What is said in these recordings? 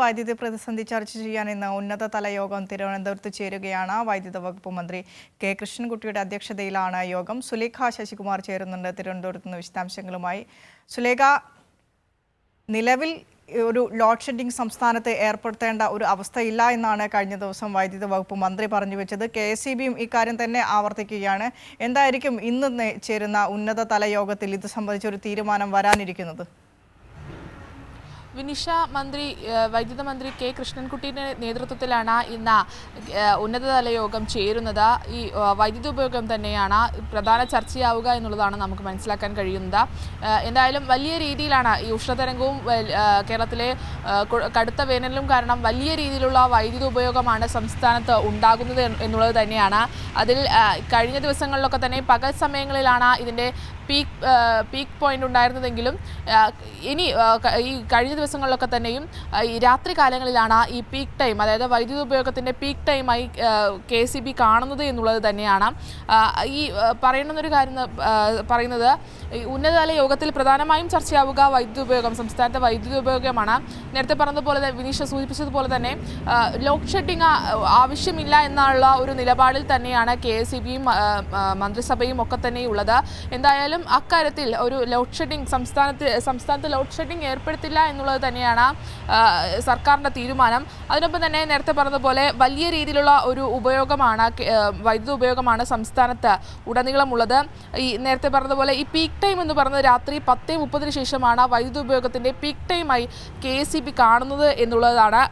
വൈദ്യുതി പ്രതിസന്ധി ചർച്ച ചെയ്യാൻ ഇന്ന് ഉന്നതതല യോഗം തിരുവനന്തപുരത്ത് ചേരുകയാണ്. വൈദ്യുത വകുപ്പ് മന്ത്രി കെ കൃഷ്ണൻകുട്ടിയുടെ അധ്യക്ഷതയിലാണ് യോഗം. സുലേഖ ശശികുമാർ ചേരുന്നുണ്ട് തിരുവനന്തപുരത്ത് നിന്ന് വിശദാംശങ്ങളുമായി. സുലേഖ നിലവിൽ ഒരു ലോഡ് ഷെഡിംഗ് സംസ്ഥാനത്ത് ഏർപ്പെടുത്തേണ്ട ഒരു അവസ്ഥയില്ല എന്നാണ് കഴിഞ്ഞ ദിവസം വൈദ്യുത വകുപ്പ് മന്ത്രി പറഞ്ഞു വെച്ചത്. കെ എസ് സി ബിയും ഇക്കാര്യം തന്നെ ആവർത്തിക്കുകയാണ്. എന്തായിരിക്കും ഇന്ന് ചേരുന്ന ഉന്നതതല യോഗത്തിൽ ഇത് സംബന്ധിച്ചൊരു തീരുമാനം വരാനിരിക്കുന്നത്? വിനിഷ മന്ത്രി വൈദ്യുത മന്ത്രി കെ കൃഷ്ണൻകുട്ടിയുടെ നേതൃത്വത്തിലാണ് ഇന്ന് ഉന്നതതല യോഗം ചേരുന്നത്. ഈ വൈദ്യുത ഉപയോഗം തന്നെയാണ് പ്രധാന ചർച്ചയാവുക എന്നുള്ളതാണ് നമുക്ക് മനസ്സിലാക്കാൻ കഴിയുന്നത്. എന്തായാലും വലിയ രീതിയിലാണ് ഈ ഉഷ്ണതരംഗവും കേരളത്തിലെ കടുത്ത വേനലും കാരണം വലിയ രീതിയിലുള്ള വൈദ്യുത ഉപയോഗമാണ് സംസ്ഥാനത്ത് ഉണ്ടാകുന്നത് എന്ന് എന്നുള്ളത് തന്നെയാണ്. അതിൽ കഴിഞ്ഞ ദിവസങ്ങളിലൊക്കെ തന്നെ പകൽ സമയങ്ങളിലാണ് ഇതിന്റെ പീക്ക് പീക്ക് പോയിന്റ് ഉണ്ടായിരുന്നതെങ്കിലും ഇനി ഈ കഴിഞ്ഞ ദിവസങ്ങളിലൊക്കെ തന്നെയും ഈ രാത്രി കാലങ്ങളിലാണ് ഈ പീക്ക് ടൈം അതായത് വൈദ്യുതി ഉപയോഗത്തിന്റെ പീക്ക് ടൈമായി കെ സി ബി കാണുന്നത് എന്നുള്ളത് തന്നെയാണ്. ഈ പറയണമെന്നൊരു കാര്യം പറയുന്നത് ഉന്നതതല യോഗത്തിൽ പ്രധാനമായും ചർച്ചയാവുക വൈദ്യുതി ഉപയോഗം സംസ്ഥാനത്തെ വൈദ്യുതി ഉപയോഗമാണ്. നേരത്തെ പറഞ്ഞതുപോലെ വിനീഷ സൂചിപ്പിച്ചതുപോലെ തന്നെ ലോഡ് ഷെഡിങ് ആവശ്യമില്ല എന്നുള്ള ഒരു നിലപാടിൽ തന്നെയാണ് കെ എസ് സി ബിയും മന്ത്രിസഭയും ഒക്കെ തന്നെ ഉള്ളത് എന്തായാലും അക്കാര്യത്തിൽ ഒരു ലോഡ് ഷെഡിങ് സംസ്ഥാനത്ത് സംസ്ഥാനത്ത് ലോഡ് ഷെഡിങ് ഏർപ്പെടുത്തില്ല എന്നുള്ളത് തന്നെയാണ് സർക്കാരിന്റെ തീരുമാനം. അതിനൊപ്പം തന്നെ നേരത്തെ പറഞ്ഞതുപോലെ വലിയ രീതിയിലുള്ള ഒരു ഉപയോഗമാണ് വൈദ്യുതി ഉപയോഗമാണ് സംസ്ഥാനത്ത് ഉടനീളമുള്ളത്. ഈ നേരത്തെ പറഞ്ഞതുപോലെ ഈ പീക്ക് ടൈം എന്ന് പറയുന്നത് രാത്രി പത്തേ മുപ്പതിന് ശേഷമാണ് വൈദ്യുതി ഉപയോഗത്തിന്റെ പീക്ക് ടൈമായി കെ എസ് കാണുന്നത് എന്നുള്ളതാണ്.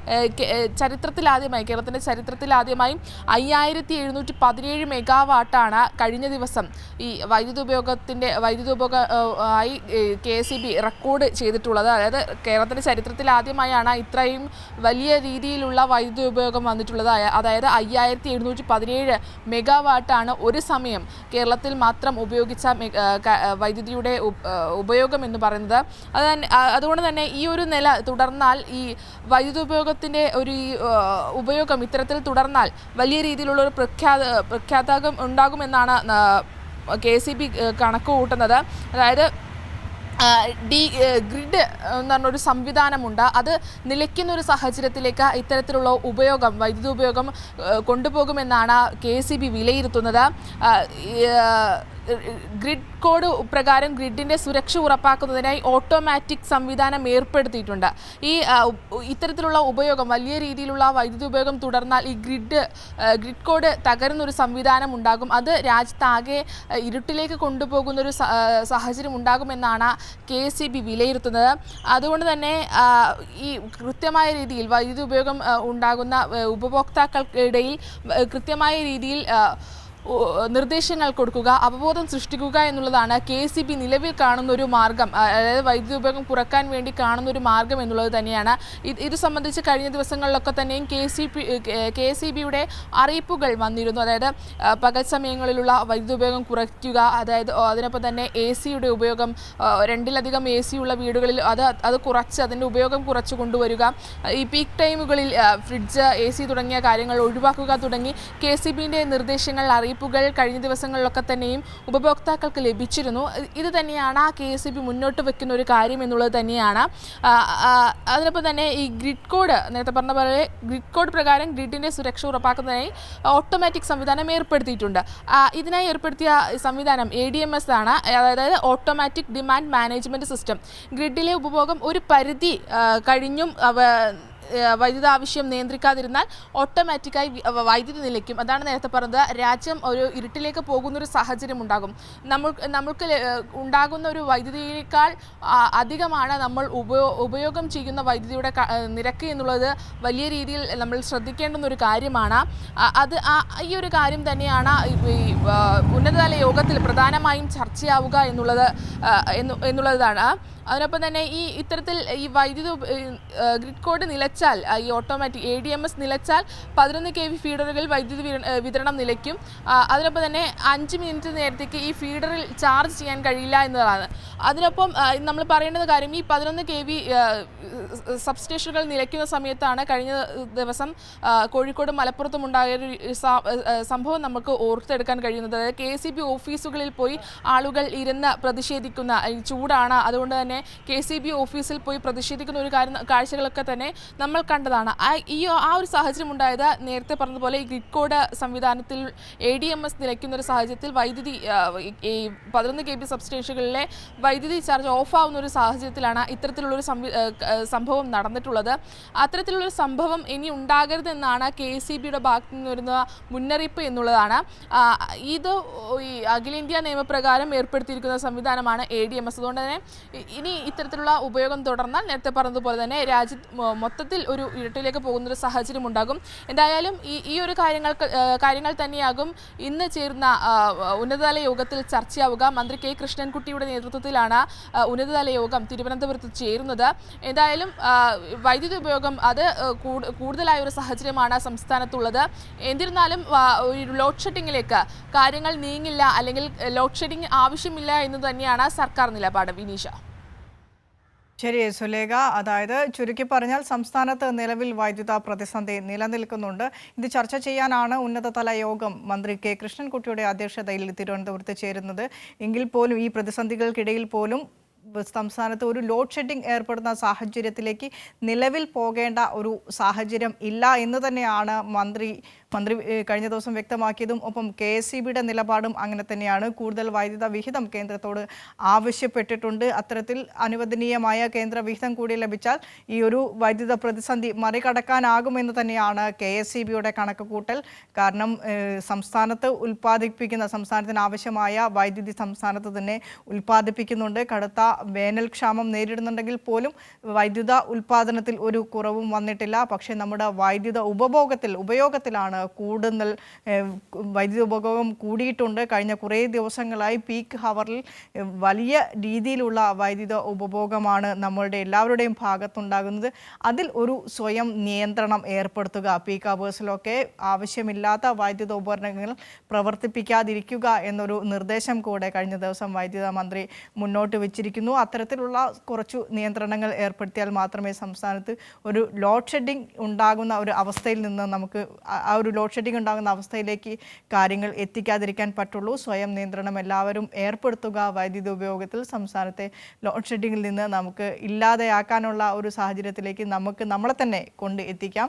ചരിത്രത്തിലാദ്യമായി കേരളത്തിന്റെ ചരിത്രത്തിലാദ്യമായി അയ്യായിരത്തി എഴുന്നൂറ്റി പതിനേഴ് മെഗാവാട്ടാണ് കഴിഞ്ഞ ദിവസം ഈ വൈദ്യുതി ഉപയോഗത്തിന്റെ വൈദ്യുതി ഏഹ് ആയി K S E B record ചെയ്തിട്ടുള്ളത്. അതായത് കേരളത്തിന്റെ ചരിത്രത്തിൽ ആദ്യമായാണ് ഇത്രയും വലിയ രീതിയിലുള്ള വൈദ്യുതി ഉപയോഗം വന്നിട്ടുള്ളത് അതായത് അയ്യായിരത്തി എഴുന്നൂറ്റി പതിനേഴ് മെഗാവാട്ടാണ് ഒരു സമയം കേരളത്തിൽ മാത്രം ഉപയോഗിച്ച വൈദ്യുതിയുടെ ഉപയോഗം എന്ന് പറയുന്നത്. അത് അതുകൊണ്ട് തന്നെ ഈ ഒരു നില തുടർന്നാൽ ഈ വൈദ്യുതി ഉപയോഗത്തിന്റെ ഒരു ഉപയോഗം ഇത്തരത്തിൽ തുടർന്നാൽ വലിയ രീതിയിലുള്ള ഒരു പ്രഖ്യാത പ്രഖ്യാതകം ഉണ്ടാകുമെന്നാണ് കെ സി ബി കണക്ക് കൂട്ടുന്നത്. അതായത് ഡി ഗ്രിഡ് എന്ന് പറഞ്ഞൊരു സംവിധാനമുണ്ട്. അത് നിലയ്ക്കുന്ന ഒരു സാഹചര്യത്തിലേക്ക് ഇത്തരത്തിലുള്ള ഉപയോഗം വൈദ്യുതി ഉപയോഗം കൊണ്ടുപോകുമെന്നാണ് കെ സി ബി വിലയിരുത്തുന്നത്. ഗ്രിഡ് കോഡ് പ്രകാരം ഗ്രിഡിന്റെ സുരക്ഷ ഉറപ്പാക്കുന്നതിനായി ഓട്ടോമാറ്റിക് സംവിധാനം ഏർപ്പെടുത്തിയിട്ടുണ്ട്. ഈ ഇത്തരത്തിലുള്ള ഉപയോഗം വലിയ രീതിയിലുള്ള വൈദ്യുതി ഉപയോഗം തുടർന്നാൽ ഈ ഗ്രിഡ് ഗ്രിഡ് കോഡ് തകരുന്നൊരു സംവിധാനം ഉണ്ടാകും. അത് രാജ്യത്താകെ ഇരുട്ടിലേക്ക് കൊണ്ടുപോകുന്നൊരു സാഹചര്യം ഉണ്ടാകുമെന്നാണ് കെ എസ് സി ബി വിലയിരുത്തുന്നത്. അതുകൊണ്ട് തന്നെ ഈ കൃത്യമായ രീതിയിൽ വൈദ്യുതി ഉപയോഗം ഉണ്ടാകുന്ന ഉപഭോക്താക്കൾക്കിടയിൽ കൃത്യമായ രീതിയിൽ നിർദ്ദേശങ്ങൾ കൊടുക്കുക അവബോധം സൃഷ്ടിക്കുക എന്നുള്ളതാണ് കെ സി ബി നിലവിൽ കാണുന്ന ഒരു മാർഗം അതായത് വൈദ്യുതി ഉപയോഗം കുറയ്ക്കാൻ വേണ്ടി കാണുന്ന ഒരു മാർഗം എന്നുള്ളത് തന്നെയാണ്. ഇത് സംബന്ധിച്ച് കഴിഞ്ഞ ദിവസങ്ങളിലൊക്കെ തന്നെയും K C P K C ബിയുടെ അറിയിപ്പുകൾ വന്നിരുന്നു. അതായത് പകൽ സമയങ്ങളിലുള്ള വൈദ്യുതി ഉപയോഗം കുറയ്ക്കുക അതായത് അതിനൊപ്പം തന്നെ എ സിയുടെ ഉപയോഗം രണ്ടിലധികം എ സി ഉള്ള വീടുകളിൽ അത് അത് കുറച്ച് അതിന്റെ ഉപയോഗം കുറച്ച് കൊണ്ടുവരിക. ഈ പീക്ക് ടൈമുകളിൽ ഫ്രിഡ്ജ് എ സി തുടങ്ങിയ കാര്യങ്ങൾ ഒഴിവാക്കുക തുടങ്ങി കെ സി ബിന്റെ നിർദ്ദേശങ്ങൾ അറിയിപ്പുകൾ കഴിഞ്ഞ ദിവസങ്ങളിലൊക്കെ തന്നെയും ഉപഭോക്താക്കൾക്ക് ലഭിച്ചിരുന്നു. ഇത് തന്നെയാണ് ആ കെ എസ് ഇ ബി മുന്നോട്ട് വെക്കുന്ന ഒരു കാര്യം എന്നുള്ളത് തന്നെയാണ്. അതിനൊപ്പം തന്നെ ഈ ഗ്രിഡ് കോഡ് നേരത്തെ പറഞ്ഞ പോലെ ഗ്രിഡ് കോഡ് പ്രകാരം ഗ്രിഡിന്റെ സുരക്ഷ ഉറപ്പാക്കുന്നതിനായി ഓട്ടോമാറ്റിക് സംവിധാനം ഏർപ്പെടുത്തിയിട്ടുണ്ട്. ഇതിനായി ഏർപ്പെടുത്തിയ സംവിധാനം എ ഡി എം എസ് ആണ്. അതായത് ഓട്ടോമാറ്റിക് ഡിമാൻഡ് മാനേജ്മെന്റ് സിസ്റ്റം. ഗ്രിഡിലെ ഉപഭോഗം ഒരു പരിധി കഴിഞ്ഞും വൈദ്യുത ആവശ്യം നിയന്ത്രിക്കാതിരുന്നാൽ ഓട്ടോമാറ്റിക്കായി വൈദ്യുതി നിലയ്ക്കും. അതാണ് നേരത്തെ പറഞ്ഞത്. രാജ്യം ഒരു ഇരുട്ടിലേക്ക് പോകുന്ന ഒരു സാഹചര്യം ഉണ്ടാകും. നമ്മൾ നമ്മൾക്ക് ഉണ്ടാകുന്ന ഒരു വൈദ്യുതിയേക്കാൾ അധികമാണ് നമ്മൾ ഉപയോ ഉപയോഗം ചെയ്യുന്ന വൈദ്യുതിയുടെ നിരക്ക് എന്നുള്ളത് വലിയ രീതിയിൽ നമ്മൾ ശ്രദ്ധിക്കേണ്ടുന്ന ഒരു കാര്യമാണ് അത് ഈ ഒരു കാര്യം തന്നെയാണ് ഉന്നതതല യോഗത്തിൽ പ്രധാനമായും ചർച്ചയാവുക എന്നുള്ളത് എന്നുള്ളതാണ്. അതിനൊപ്പം തന്നെ ഈ ഇത്തരത്തിൽ ഈ വൈദ്യുതി ഗ്രിഡ് കോഡ് നിലച്ചാൽ ഈ automatic A D M S നിലച്ചാൽ പതിനൊന്ന് കെ വി ഫീഡറുകളിൽ വൈദ്യുതി വിതരണം നിലയ്ക്കും. അതിനൊപ്പം തന്നെ അഞ്ച് മിനിറ്റ് നേരത്തേക്ക് ഈ ഫീഡറിൽ ചാർജ് ചെയ്യാൻ കഴിയില്ല എന്നതാണ്. അതിനൊപ്പം നമ്മൾ പറയേണ്ടത് കാര്യം ഈ പതിനൊന്ന് കെ വി സബ്സ്റ്റേഷനുകൾ നിലയ്ക്കുന്ന സമയത്താണ് കഴിഞ്ഞ ദിവസം കോഴിക്കോട് മലപ്പുറത്തും ഉണ്ടായ ഒരു സംഭവം നമുക്ക് ഓർത്തെടുക്കാൻ കഴിയുന്നത്. അതായത് കെ സി ബി ഓഫീസുകളിൽ പോയി ആളുകൾ ഇരുന്ന് പ്രതിഷേധിക്കുന്ന ചൂടാണ്. അതുകൊണ്ട് തന്നെ കെ സി ബി ഓഫീസിൽ പോയി പ്രതിഷേധിക്കുന്ന ഒരു കാര്യം കാഴ്ചകളൊക്കെ തന്നെ നമ്മൾ കണ്ടതാണ്. ഈ ആ ഒരു സാഹചര്യം ഉണ്ടായത് നേരത്തെ പറഞ്ഞതുപോലെ ഈ ഗ്രിഡ് കോഡ് സംവിധാനത്തിൽ എ ഡി എം എസ് നിലയ്ക്കുന്ന ഒരു സാഹചര്യത്തിൽ വൈദ്യുതി ഈ- പതിനൊന്ന് കെ ബി സബ്സ്റ്റേഷനുകളിലെ വൈദ്യുതി ചാർജ് ഓഫ് ആവുന്ന ഒരു സാഹചര്യത്തിലാണ് ഇത്തരത്തിലുള്ളൊരു ഒരു സംഭവം നടന്നിട്ടുള്ളത്. അത്തരത്തിലുള്ളൊരു സംഭവം ഇനി ഉണ്ടാകരുതെന്നാണ് കെ സി ബിയുടെ ഭാഗത്തു നിന്ന് വരുന്ന മുന്നറിയിപ്പ് എന്നുള്ളതാണ്. ഇത് ഈ അഖിലേന്ത്യാ നിയമപ്രകാരം ഏർപ്പെടുത്തിയിരിക്കുന്ന സംവിധാനമാണ് എ ഡി എം എസ് അതുകൊണ്ട് തന്നെ ഇനി ഇത്തരത്തിലുള്ള ഉപയോഗം തുടർന്നാൽ നേരത്തെ പറഞ്ഞതുപോലെ തന്നെ രാജ്യത്ത് മൊ- മൊത്തത്തിൽ ഒരു ഇരട്ടിലേക്ക് പോകുന്നൊരു സാഹചര്യം ഉണ്ടാകും. എന്തായാലും ഈ ഈ ഒരു കാര്യങ്ങൾക്ക് കാര്യങ്ങൾ തന്നെയാകും. ഇന്ന് ചേർന്ന ഉന്നതതല യോഗത്തിൽ ചർച്ചയാവുക. മന്ത്രി കെ കൃഷ്ണൻകുട്ടിയുടെ നേതൃത്വത്തിലാണ് ഉന്നതതല യോഗം തിരുവനന്തപുരത്ത് ചേരുന്നത്. എന്തായാലും വൈദ്യുതി ഉപയോഗം അത് കൂടുതലായ ഒരു സാഹചര്യമാണ് സംസ്ഥാനത്തുള്ളത്. എന്നിരുന്നാലും ഒരു ലോഡ് ഷെഡിങ്ങിലേക്ക് കാര്യങ്ങൾ നീങ്ങില്ല അല്ലെങ്കിൽ ലോഡ് ഷെഡിങ് ആവശ്യമില്ല എന്ന് തന്നെയാണ് സർക്കാർ നിലപാട്. വിനീഷ. ശരി സുലേഖ. അതായത് ചുരുക്കി പറഞ്ഞാൽ സംസ്ഥാനത്ത് നിലവിൽ വൈദ്യുത പ്രതിസന്ധി നിലനിൽക്കുന്നുണ്ട്. ഇത് ചർച്ച ചെയ്യാനാണ് ഉന്നതതല യോഗം മന്ത്രി കെ. കൃഷ്ണൻകുട്ടിയുടെ അധ്യക്ഷതയിൽ തിരുവനന്തപുരത്ത് ചേരുന്നത്. എങ്കിൽ പോലും ഈ പ്രതിസന്ധികൾക്കിടയിൽ പോലും സംസ്ഥാനത്ത് ഒരു ലോഡ് ഷെഡിംഗ് ഏർപ്പെടുന്ന സാഹചര്യത്തിലേക്ക് നിലവിൽ പോകേണ്ട ഒരു സാഹചര്യം ഇല്ല എന്ന് തന്നെയാണ് മന്ത്രി മന്ത്രി കഴിഞ്ഞ ദിവസം വ്യക്തമാക്കിയതും ഒപ്പം കെ എസ് സി ബിയുടെ നിലപാടും അങ്ങനെ തന്നെയാണ്. കൂടുതൽ വൈദ്യുത വിഹിതം കേന്ദ്രത്തോട് ആവശ്യപ്പെട്ടിട്ടുണ്ട്. അത്തരത്തിൽ അനുവദനീയമായ കേന്ദ്ര വിഹിതം കൂടി ലഭിച്ചാൽ ഈ ഒരു വൈദ്യുത പ്രതിസന്ധി മറികടക്കാനാകുമെന്ന് തന്നെയാണ് കെ എസ് സി ബിയുടെ കണക്കുകൂട്ടൽ. കാരണം സംസ്ഥാനത്ത് ഉൽപ്പാദിപ്പിക്കുന്ന സംസ്ഥാനത്തിന് ആവശ്യമായ വൈദ്യുതി സംസ്ഥാനത്ത് തന്നെ ഉൽപ്പാദിപ്പിക്കുന്നുണ്ട്. കടുത്ത വേനൽക്ഷാമം നേരിടുന്നുണ്ടെങ്കിൽ പോലും വൈദ്യുത ഉൽപ്പാദനത്തിൽ ഒരു കുറവും വന്നിട്ടില്ല. പക്ഷേ നമ്മുടെ വൈദ്യുത ഉപഭോഗത്തിൽ ഉപയോഗത്തിലാണ് കൂടുതൽ വൈദ്യുതി ഉപഭോഗം കൂടിയിട്ടുണ്ട്. കഴിഞ്ഞ കുറേ ദിവസങ്ങളായി പീക്ക് ഹവറിൽ വലിയ രീതിയിലുള്ള വൈദ്യുത ഉപഭോഗമാണ് നമ്മളുടെ എല്ലാവരുടെയും ഭാഗത്തുണ്ടാകുന്നത്. അതിൽ ഒരു സ്വയം നിയന്ത്രണം ഏർപ്പെടുത്തുക പീക്ക് അവേഴ്സിലൊക്കെ ആവശ്യമില്ലാത്ത വൈദ്യുത ഉപകരണങ്ങൾ പ്രവർത്തിപ്പിക്കാതിരിക്കുക എന്നൊരു നിർദ്ദേശം കൂടെ കഴിഞ്ഞ ദിവസം വൈദ്യുത മന്ത്രി മുന്നോട്ട് വെച്ചിരിക്കുന്നു. അത്തരത്തിലുള്ള കുറച്ചു നിയന്ത്രണങ്ങൾ ഏർപ്പെടുത്തിയാൽ മാത്രമേ സംസ്ഥാനത്ത് ഒരു ലോഡ് ഷെഡിംഗ് ഉണ്ടാകുന്ന ഒരു അവസ്ഥയിൽ നിന്ന് നമുക്ക് ആ ഒരു ലോഡ് ഷെഡിംഗ് ഉണ്ടാകുന്ന അവസ്ഥയിലേക്ക് കാര്യങ്ങൾ എത്തിക്കാതിരിക്കാൻ പറ്റുള്ളൂ. സ്വയം നിയന്ത്രണം എല്ലാവരും ഏർപ്പെടുത്തുക വൈദ്യുതി ഉപയോഗത്തിൽ സംസ്ഥാനത്തെ ലോഡ് ഷെഡിങ്ങിൽ നിന്ന് നമുക്ക് ഇല്ലാതെയാക്കാനുള്ള ഒരു സാഹചര്യത്തിലേക്ക് നമുക്ക് നമ്മളെ തന്നെ കൊണ്ട് എത്തിക്കാം.